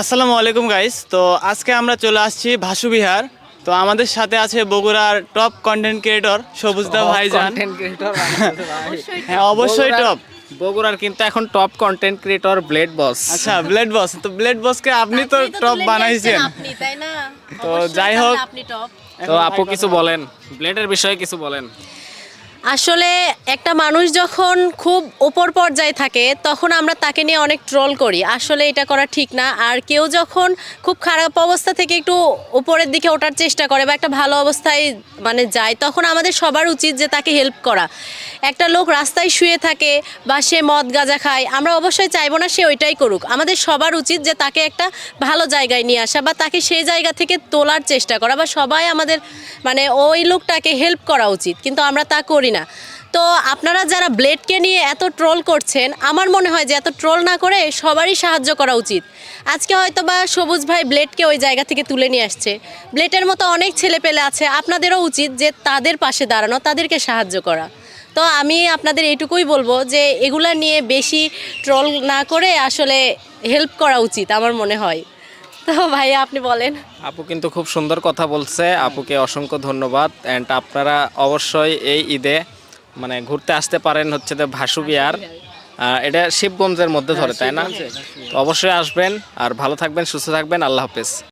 আসসালামু আলাইকুম গাইস তো আজকে আমরা চলে আসছি ভাসু বিহার। তো আমাদের সাথে আছে বগুড়ার টপ কন্টেন্ট ক্রিয়েটর সবুজদা ভাইজান। হ্যাঁ অবশ্যই টপ বগুড়ার কিন্তু এখন top content creator blade boss আচ্ছা ব্লেড বস তো ব্লেড বসকে আপনি তো টপ বানাইছেন। আপনি তাই না? তো যাই হোক। আপনি টপ তো আপু কিছু বলেন। ব্লেডের বিষয়ে কিছু বলেন। আসলে একটা মানুষ যখন খুব ওপর পর্যায়ে থাকে, তখন আমরা তাকে নিয়ে অনেক ট্রল করি। আসলে এটা করা ঠিক না। আর কেউ যখন খুব খারাপ অবস্থা থেকে একটু উপরের দিকে ওঠার চেষ্টা করে বা একটা ভালো অবস্থায় মানে যায়, তখন আমাদের সবার উচিত যে তাকে হেল্প করা। একটা লোক রাস্তায় শুয়ে থাকে বা সে মদ গাঁজা খায়, আমরা অবশ্যই চাইব না সে ওইটাই করুক। আমাদের সবার উচিত যে তাকে একটা ভালো জায়গায় নিয়ে আসা বা তাকে সেই জায়গা থেকে তোলার চেষ্টা করা বা সবাই আমাদের মানে ওই লোকটাকে হেল্প করা উচিত। কিন্তু আমরা তা করি না। তো আপনারা যারা ব্লেডকে নিয়ে এত ট্রোল করছেন, আমার মনে হয় যে এত ট্রোল না করে সবারই সাহায্য করা উচিত। আজকে হয়তো বা সবুজ ভাই ব্লেডকে ওই জায়গা থেকে তুলে নিয়ে আসছে। ব্লেডের মতো অনেক ছেলে পেলে আছে, আপনাদেরও উচিত যে তাদের পাশে দাঁড়ানো, তাদেরকে সাহায্য করা। তো আমি আপনাদের এইটুকুই বলব যে এগুলা নিয়ে বেশি ট্রোল না করে আসলে হেল্প করা উচিত, আমার মনে হয়। তো ভাইয়া আপনি বলেন। আপু কিন্তু খুব সুন্দর কথা বলছে। আপুকে অসংখ্য ধন্যবাদ। অ্যান্ড আপনারা অবশ্যই এই ঈদে মানে ঘুরতে আসতে পারেন হচ্ছে যে ভাসু বিহার এটা শিবগঞ্জের মধ্যে ধরে তাই না? তো অবশ্যই আসবেন। আর ভালো থাকবেন সুস্থ থাকবেন। আল্লাহ হাফেজ।